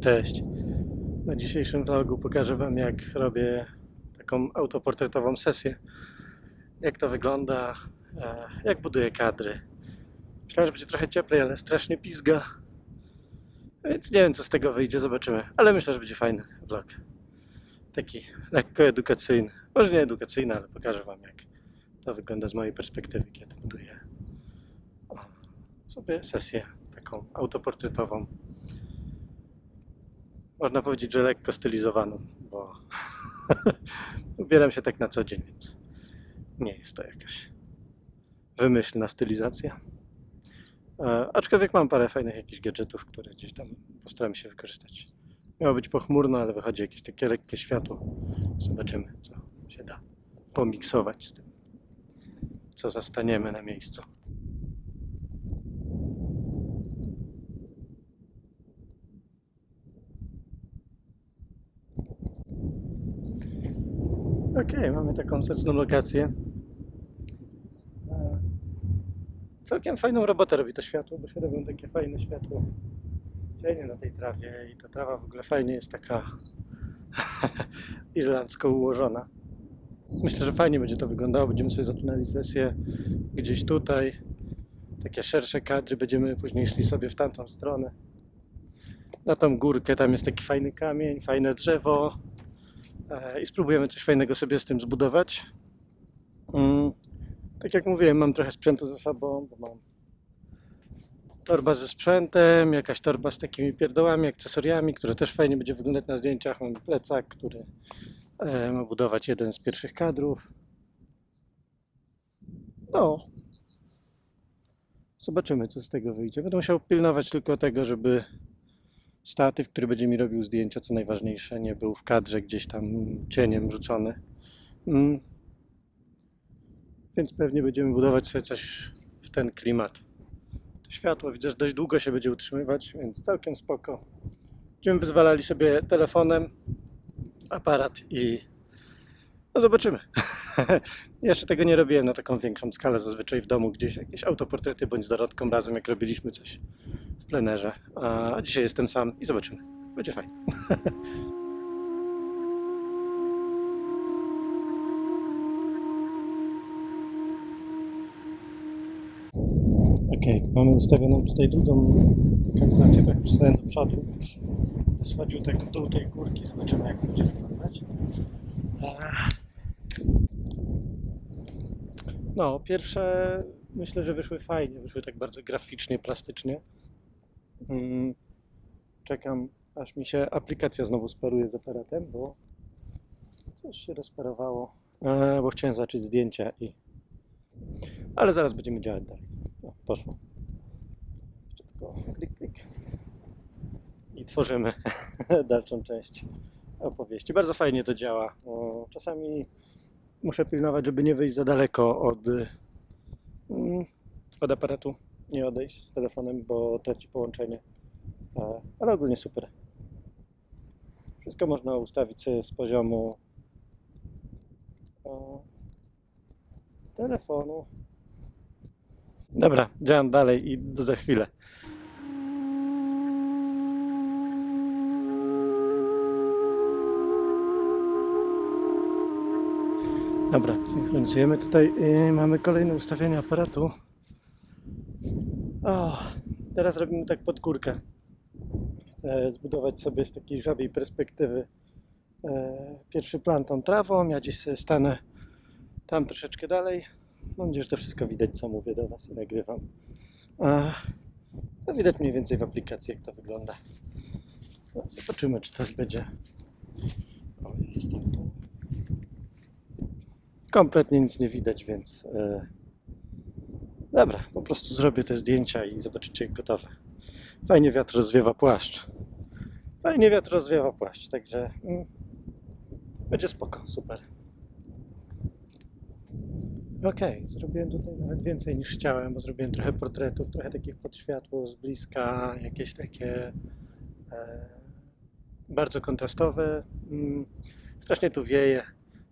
Cześć. Na dzisiejszym vlogu pokażę Wam, jak robię taką autoportretową sesję. Jak to wygląda, e, jak buduję kadry. Myślałem, że będzie trochę cieplej, ale strasznie pizga. Więc nie wiem, co z tego wyjdzie, zobaczymy. Ale myślę, że będzie fajny vlog. Taki lekko edukacyjny. Może nie edukacyjny, ale pokażę Wam, jak to wygląda z mojej perspektywy, kiedy buduję sobie sesję taką autoportretową można powiedzieć, że lekko stylizowaną, bo ubieram się tak na co dzień, więc nie jest to jakaś wymyślna stylizacja. E, aczkolwiek mam parę fajnych jakichś gadżetów, które gdzieś tam postaram się wykorzystać. Miało być pochmurno, ale wychodzi jakieś takie lekkie światło. Zobaczymy, co się da pomiksować z tym, co zastaniemy na miejscu. Okej, mamy taką zacną lokację. Całkiem fajną robotę robi to światło, bo się robią takie fajne światło cienie na tej trawie i ta trawa w ogóle fajnie jest taka irlandzko ułożona. Myślę, że fajnie będzie to wyglądało. Będziemy sobie zaczynali sesję gdzieś tutaj. Takie szersze kadry. Będziemy później szli sobie w tamtą stronę. Na tą górkę tam jest taki fajny kamień, fajne drzewo. E, i spróbujemy coś fajnego sobie z tym zbudować. Mm, Tak jak mówiłem, mam trochę sprzętu ze sobą, bo mam torba ze sprzętem, jakaś torba z takimi pierdołami, akcesoriami, które też fajnie będzie wyglądać na zdjęciach. Mam plecak, który e, ma budować jeden z pierwszych kadrów. No. Zobaczymy, co z tego wyjdzie. Będę musiał pilnować tylko tego, żeby statyw, który będzie mi robił zdjęcia, co najważniejsze, nie był w kadrze gdzieś tam cieniem rzucony. Mm. Więc pewnie będziemy budować sobie coś w ten klimat. To światło widzę, że dość długo się będzie utrzymywać, więc całkiem spoko. Będziemy wyzwalali sobie telefonem aparat i no zobaczymy. Jeszcze tego nie robiłem na taką większą skalę, zazwyczaj w domu gdzieś jakieś autoportrety bądź z Dorotką razem, jak robiliśmy coś plenerze. A dzisiaj jestem sam i zobaczymy. Będzie fajnie. Okej, mamy ustawioną tutaj drugą lokalizację, tak przystaję do przodu. Schodził tak w dół tej górki, zobaczymy jak będzie wyglądać. No, pierwsze myślę, że wyszły fajnie, wyszły tak bardzo graficznie, plastycznie. Mm, Czekam, aż mi się aplikacja znowu sparuje z aparatem, bo coś się rozparowało, e, bo chciałem zacząć zdjęcia i... Ale zaraz będziemy działać dalej. No, poszło. Jeszcze tylko klik, klik. I tworzymy dalszą część opowieści. Bardzo fajnie to działa. O, czasami muszę pilnować, żeby nie wyjść za daleko od, mm, od aparatu, nie odejść z telefonem, bo traci połączenie. E, Ale ogólnie super. Wszystko można ustawić z poziomu e, telefonu. Dobra, działam dalej i do za chwilę. Dobra, synchronizujemy tutaj. i mamy kolejne ustawienie aparatu. O, teraz robimy tak pod górkę. Chcę zbudować sobie z takiej żabiej perspektywy e, pierwszy plan tą trawą. Ja gdzieś sobie stanę tam troszeczkę dalej. Mam nadzieję, że to wszystko widać, co mówię do Was i nagrywam. A, no widać mniej więcej w aplikacji, jak to wygląda. No, zobaczymy, czy coś będzie. O, jestem tu. Kompletnie nic nie widać, więc. E, dobra, po prostu zrobię te zdjęcia i zobaczycie, jak gotowe. Fajnie wiatr rozwiewa płaszcz. Fajnie wiatr rozwiewa płaszcz, także mm, będzie spoko, super. Okej, zrobiłem tutaj nawet więcej niż chciałem, bo zrobiłem trochę portretów, trochę takich pod światło z bliska, jakieś takie e, bardzo kontrastowe. Mm, strasznie tu wieje.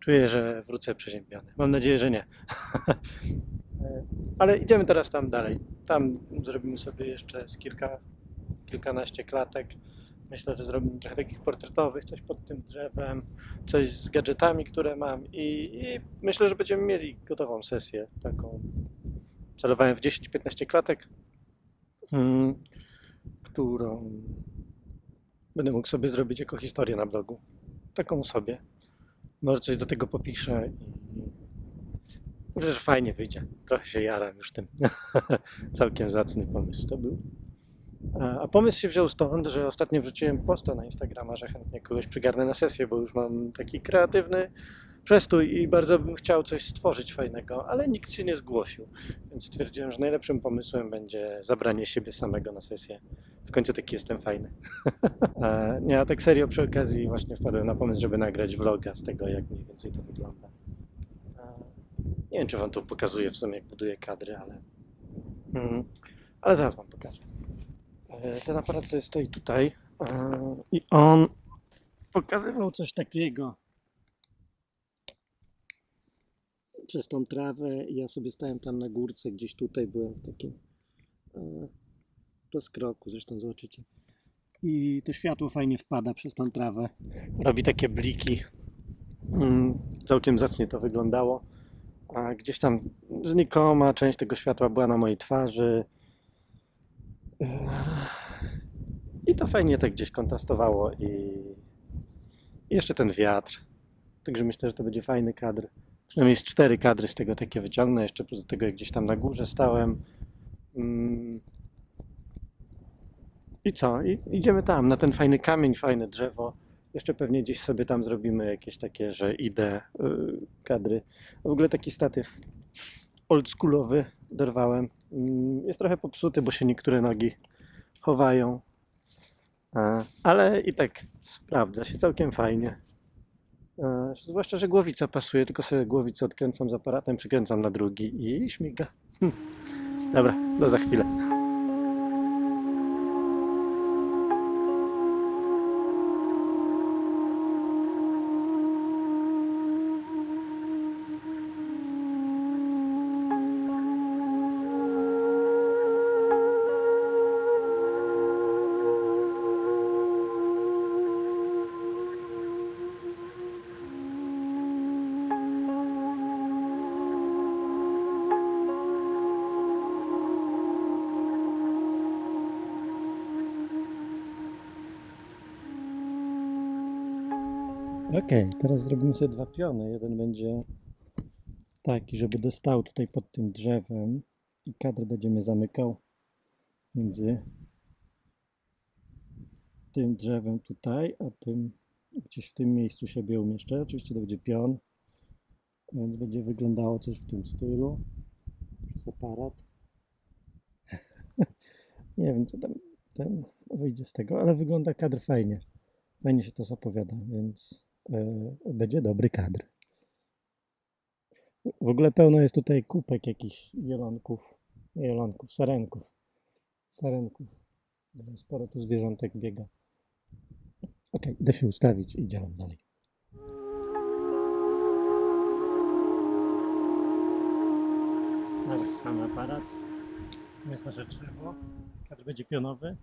Czuję, że wrócę przeziębiony. Mam nadzieję, że nie. Ale idziemy teraz tam dalej. Tam zrobimy sobie jeszcze z kilka, kilkanaście klatek. Myślę, że zrobimy trochę takich portretowych, coś pod tym drzewem, coś z gadżetami, które mam i, i myślę, że będziemy mieli gotową sesję taką. Celowałem w 10-15 klatek, mm, którą będę mógł sobie zrobić jako historię na blogu. Taką sobie. Może coś do tego popiszę i że fajnie wyjdzie. Trochę się jaram już tym. Całkiem zacny pomysł to był. A pomysł się wziął stąd, że ostatnio wrzuciłem posta na Instagrama, że chętnie kogoś przygarnę na sesję, bo już mam taki kreatywny przestój i bardzo bym chciał coś stworzyć fajnego, ale nikt się nie zgłosił. Więc stwierdziłem, że najlepszym pomysłem będzie zabranie siebie samego na sesję. W końcu taki jestem fajny. Nie, a tak serio przy okazji właśnie wpadłem na pomysł, żeby nagrać vloga z tego, jak mniej więcej to wygląda. Nie wiem, czy wam to pokazuję w sumie, jak buduję kadry, ale... Mm, ale zaraz wam pokażę. E, Ten aparat sobie stoi tutaj e, i on pokazywał coś takiego przez tą trawę ja sobie stałem tam na górce, gdzieś tutaj byłem w takim e, rozkroku, zresztą zobaczycie. I to światło fajnie wpada przez tą trawę. Robi takie bliki. Mm, Całkiem zacnie to wyglądało. A gdzieś tam znikoma część tego światła była na mojej twarzy. I to fajnie tak gdzieś kontrastowało i jeszcze ten wiatr. Także myślę, że to będzie fajny kadr. Przynajmniej z cztery kadry z tego takie wyciągnę. Jeszcze poza tego jak gdzieś tam na górze stałem. Mm. I co? I idziemy tam, na ten fajny kamień, fajne drzewo. Jeszcze pewnie gdzieś sobie tam zrobimy jakieś takie, że idę y, kadry. W ogóle taki statyw oldschoolowy dorwałem. Mm, Jest trochę popsuty, bo się niektóre nogi chowają. E, Ale i tak sprawdza się całkiem fajnie. E, Zwłaszcza, że głowica pasuje, tylko sobie głowicę odkręcam z aparatem, przykręcam na drugi i śmiga. Hm. Dobra, do za chwilę. Okej, teraz zrobimy sobie dwa piony. Jeden będzie taki, żeby dostał tutaj pod tym drzewem i kadr będziemy zamykał między tym drzewem tutaj, a tym gdzieś w tym miejscu siebie umieszczę. Oczywiście to będzie pion, więc będzie wyglądało coś w tym stylu przez aparat. Nie wiem, co tam ten wyjdzie z tego, ale wygląda kadr fajnie. Fajnie się to zapowiada, więc będzie dobry kadr. W ogóle pełno jest tutaj kupek jakichś jelonków, nie jelonków, sarenków. Sarenków. Sporo tu zwierzątek biega. Ok, idę się ustawić i działam dalej. Dobra, mamy aparat. Jest nasze drzewo. Kadr będzie pionowy.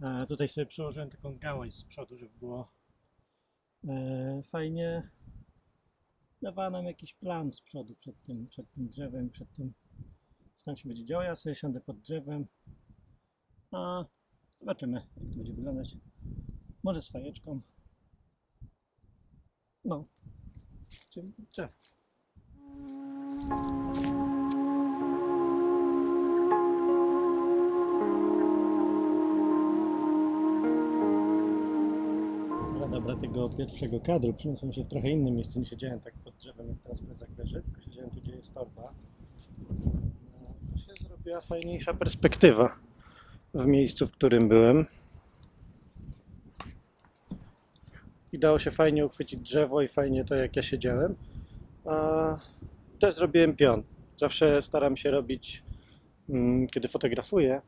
A tutaj sobie przełożyłem taką gałąź z przodu, żeby było e, fajnie. Dawała nam jakiś plan z przodu przed tym, przed tym drzewem, przed tym, co tam się będzie działo. Ja sobie siądę pod drzewem. A zobaczymy, jak to będzie wyglądać. Może z fajeczką. No. Czyli drzewo. Tego pierwszego kadru przyniosłem się w trochę innym miejscu. Nie siedziałem tak pod drzewem, jak teraz plecak leży, tylko siedziałem tu, gdzie jest torba. No, To się zrobiła fajniejsza perspektywa w miejscu, w którym byłem. I dało się fajnie uchwycić drzewo i fajnie to, jak ja siedziałem. A też zrobiłem pion. Zawsze staram się robić, mm, kiedy fotografuję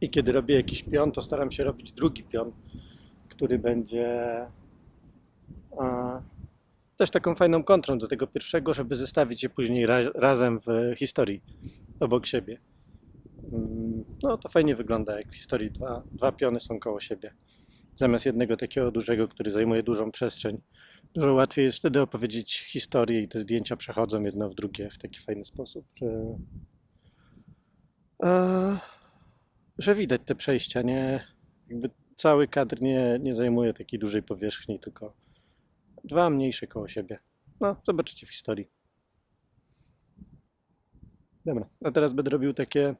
i kiedy robię jakiś pion, to staram się robić drugi pion który będzie też taką fajną kontrą do tego pierwszego, żeby zestawić je później ra razem w historii obok siebie. Mm, No to fajnie wygląda, jak w historii dwa, dwa piony są koło siebie. zamiast jednego takiego dużego, który zajmuje dużą przestrzeń. Dużo łatwiej jest wtedy opowiedzieć historię i te zdjęcia przechodzą jedno w drugie w taki fajny sposób, że, e, że widać te przejścia, nie? Jakby cały kadr nie, nie zajmuje takiej dużej powierzchni, tylko dwa mniejsze koło siebie. No, zobaczycie w historii. Dobra, a teraz będę robił takie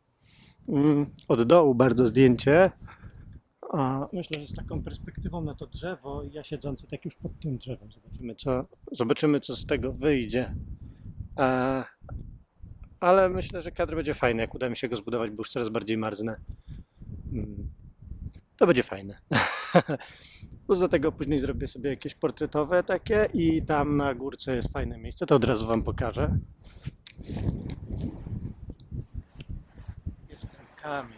mm, od dołu bardzo zdjęcie. A myślę, że z taką perspektywą na to drzewo i ja siedzący tak już pod tym drzewem. Zobaczymy, co, zobaczymy, co z tego wyjdzie. Ale myślę, że kadr będzie fajny, jak uda mi się go zbudować, bo już coraz bardziej marznę. Mm, to będzie fajne. Plus do tego później zrobię sobie jakieś portretowe takie i tam na górce jest fajne miejsce, to od razu Wam pokażę. Jest ten kamień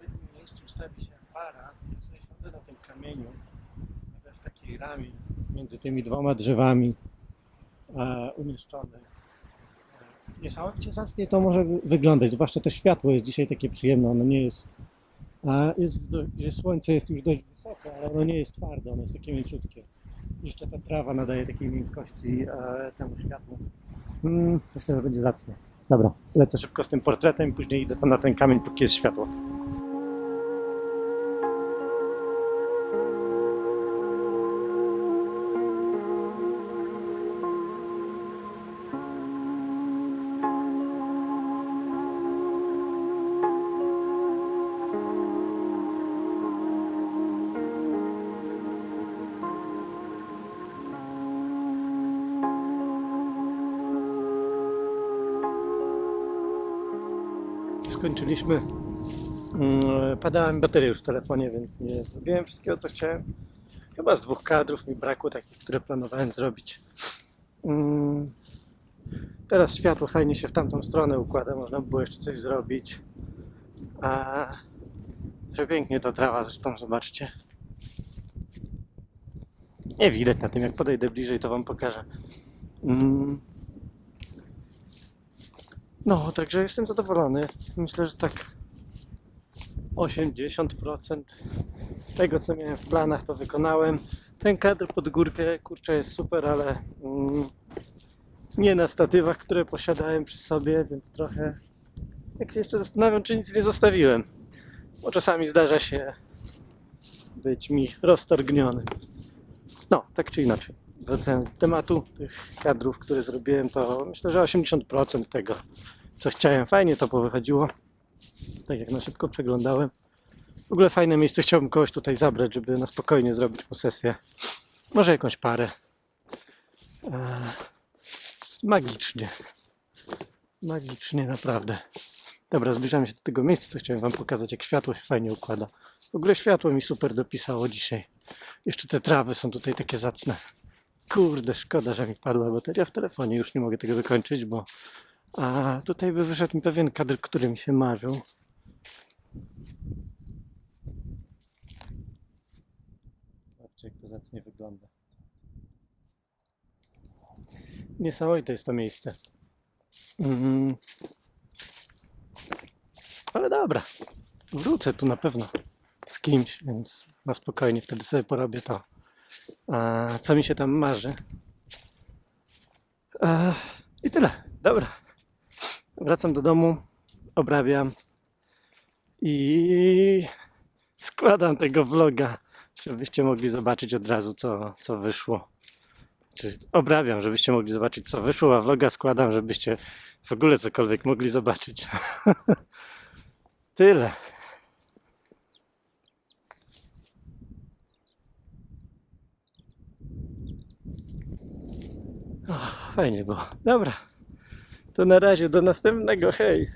jeżeli w miejscu ustawi się aparat, ja sobie siądę na tym kamieniu, będę w takiej ramie między tymi dwoma drzewami e, umieszczony. E, Niesamowicie zacnie to może wy- wyglądać, zwłaszcza to światło jest dzisiaj takie przyjemne, ono nie jest, a jest słońce jest już dość wysoko, ale ono nie jest twarde, ono jest takie mięciutkie. Jeszcze ta trawa nadaje takiej miękkości e, temu światłu. Mm, myślę, że będzie zacnie. Dobra, lecę szybko z tym portretem później idę tam na ten kamień, póki jest światło. Skończyliśmy. Mm, Padała mi bateria już w telefonie, więc nie zrobiłem wszystkiego, co chciałem. Chyba z dwóch kadrów mi brakło takich, które planowałem zrobić. Mm, Teraz światło fajnie się w tamtą stronę układa, można by było jeszcze coś zrobić. A że pięknie to trawa, zresztą zobaczcie. Nie widać na tym, jak podejdę bliżej, to wam pokażę. No, także jestem zadowolony. Myślę, że tak 80% tego, co miałem w planach, to wykonałem. Ten kadr pod górkę, kurczę, jest super, ale mm, nie na statywach, które posiadałem przy sobie, więc trochę jak się jeszcze zastanawiam, czy nic nie zostawiłem. Bo czasami zdarza się być mi roztargnionym. No, tak czy inaczej. Tematu tych kadrów, które zrobiłem, to myślę, że 80% tego, co chciałem. Fajnie to powychodziło. Tak jak na szybko przeglądałem. W ogóle fajne miejsce. Chciałbym kogoś tutaj zabrać, żeby na spokojnie zrobić posesję. Może jakąś parę. Eee, magicznie. Magicznie, naprawdę. Dobra, zbliżamy się do tego miejsca, co chciałem Wam pokazać, jak światło się fajnie układa. W ogóle światło mi super dopisało dzisiaj. Jeszcze te trawy są tutaj takie zacne. Kurde, szkoda, że mi padła bateria w telefonie. Już nie mogę tego wykończyć, bo a tutaj by wyszedł mi pewien kadr, który mi się marzył. Zobaczcie, jak to zacnie wygląda. Niesamowite jest to miejsce. Mm. Ale dobra, wrócę tu na pewno z kimś, więc na spokojnie wtedy sobie porobię to, a, co mi się tam marzy. I tyle. Dobra. Wracam do domu, obrabiam i składam tego vloga, żebyście mogli zobaczyć od razu, co, co wyszło. Czy obrabiam, żebyście mogli zobaczyć, co wyszło, a vloga składam, żebyście w ogóle cokolwiek mogli zobaczyć. Tyle. O, fajnie było. Dobra. To na razie, do następnego. Hej.